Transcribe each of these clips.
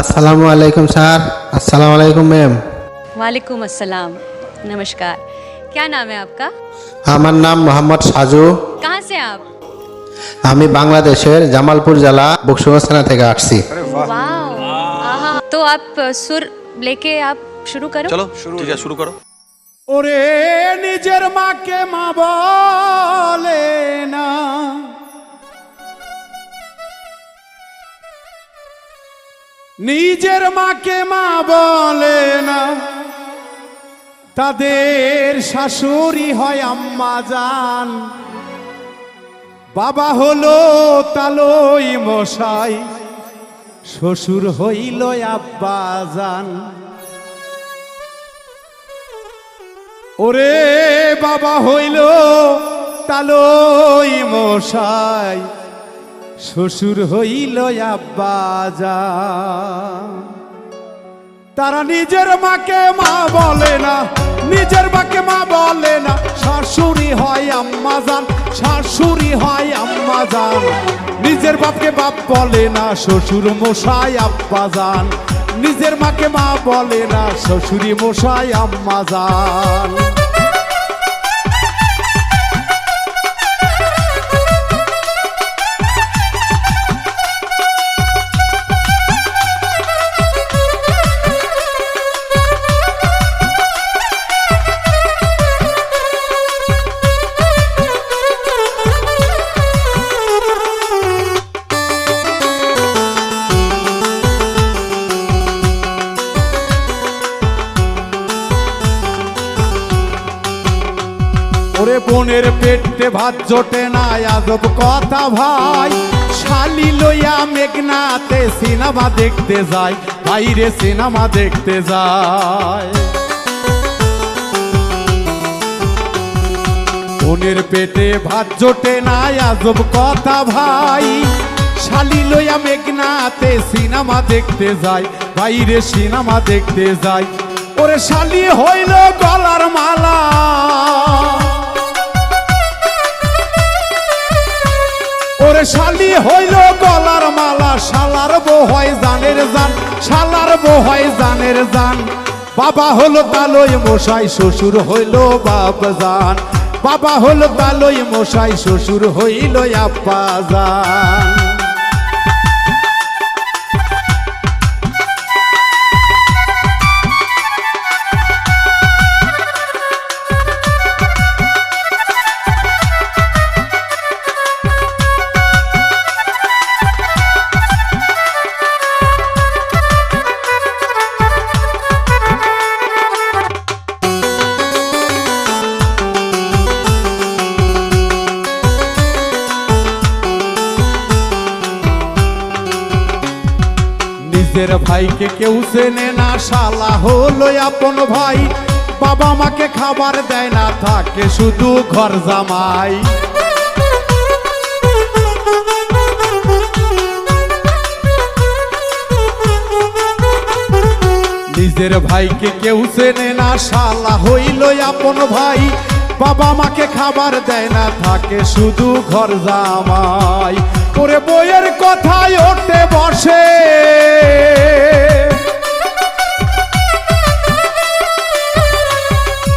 আসসালামু আলাইকুম স্যার আসসালামু আলাইকুম ম্যাম वालेकुम अस्सलाम नमस्कार क्या नाम है आपका আমার নাম মোহাম্মদ সাজু कहाँ से आप আমি বাংলাদেশের জামালপুর জেলা বকশুগঞ্জ থানা থেকে আসছি वाओ आहा तो आप सुर लेके आप शुरू करो চলো ঠিক আছে শুরু করো ওরে নিজের মাকে মা বলে না নিজের মাকে মা বলে না। তাদের শাশুড়ি হয় আম্মা যান বাবা হলো তালই মশাই, শ্বশুর হইল আব্বা যান ওরে বাবা হইল তালই মশাই। শ্বশুর হইল আব্বা জান। তারা নিজের মাকে মা বলে না, নিজের মাকে মা বলে না। শাশুড়ি হয় আম্মা যান শাশুড়ি হয় আম্মা যান নিজের বাপকে বাপ বলে না, শ্বশুর মশাই আব্বা যান নিজের মাকে মা বলে না, শ্বশুরি মশাই আম্মা জান। ওরে বোনের পেটে ভাত জোটে না, আজব কথা ভাই। শালি লইয়া মেঘনাতে সিনেমা দেখতে যায় বাইরে সিনেমা দেখতে যায়। বোনের পেটে ভাত জোটে না, আজব কথা ভাই। শালি লইয়া মেঘনাতে সিনেমা দেখতে যায় বাইরে সিনেমা দেখতে যায়। ওরে শালি হইল গলার মালা। হইল গলার মালা, শালার বো হয় জানের জান, শালার বো হয় জানের জান। বাবা হলো তালই মশাই, শ্বশুর হইল বাপ জান। বাবা হলো তালই মশাই, শ্বশুর হইল আপা জান। নিজের ভাইকে কেউ চেনে না, শালা হলো আপন ভাই। বাবা মাকে খাবার দেয় না, থাকে শুধু ঘর জামাই। নিজের ভাইকে কেউ চেনে না, শালা হইল আপন ভাই। বাবা মাকে খাবার দেয় না, থাকে শুধু ঘর জামাই। করে বইয়ের কথায় ওঠে বসে।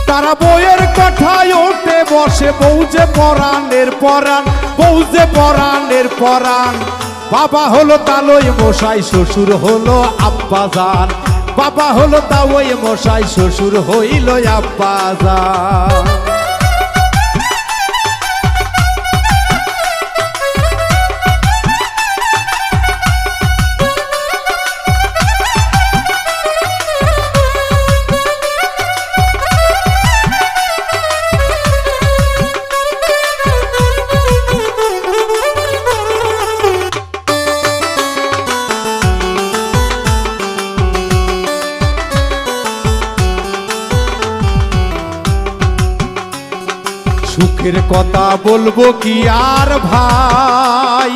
তারা বইয়ের কথায় ওঠে বসে, বউ যে পরাণের পরাণ, বউ যে পরাণের পরাণ। বাবা হলো তালই মশাই, শ্বশুর হলো আব্বা যান বাবা হলো তাওই মশাই, শ্বশুর হইল আব্বা জান। সুখের কথা বলব কি আর ভাই?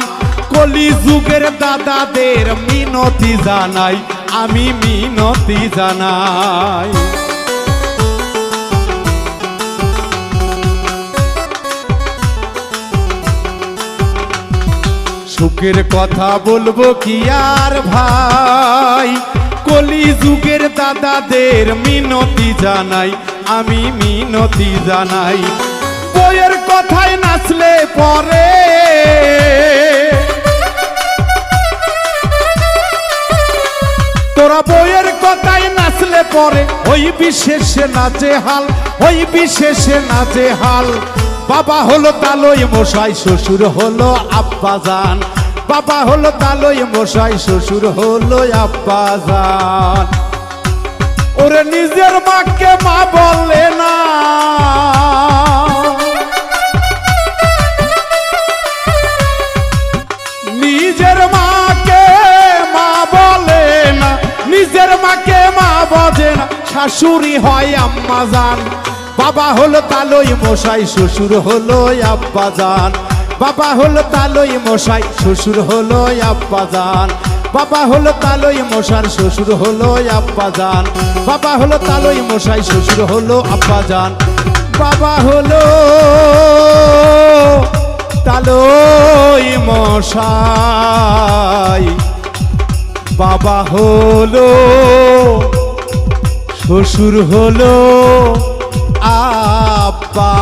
কলি যুগের দাদাদের মিনতি জানাই, আমি মিনতি জানাই। সুখের কথা বলব কি আর ভাই? কলি যুগের দাদাদের মিনতি জানাই, আমি মিনতি জানাই। বইয়ের কথায় নাচলে পরে। তোরা বইয়ের কথায় নাচলে পরে। ওই বিশেষে নাচে হাল, ওই বিশেষে নাচে হাল। বাবা হলো তালই মশাই, শ্বশুর হলো আব্বা জান। বাবা হলো তালই মশাই, শ্বশুর হলো আব্বা জান। ওরে নিজের মাকে মা বলে না। শাশুড়ি হয় আম্মা জান। বাবা হলো তালই মশাই, শ্বশুর হলো আব্বা জান। বাবা হলো তালই মশাই, শ্বশুর হলো আব্বা জান। বাবা হলো তালই মশার, শ্বশুর হলো আব্বা জান। বাবা হলো তালই মশাই, শ্বশুর হলো আব্বা জান। বাবা হলো তালই মশাই। বাবা হলো শ্বশুর হলো আব্বা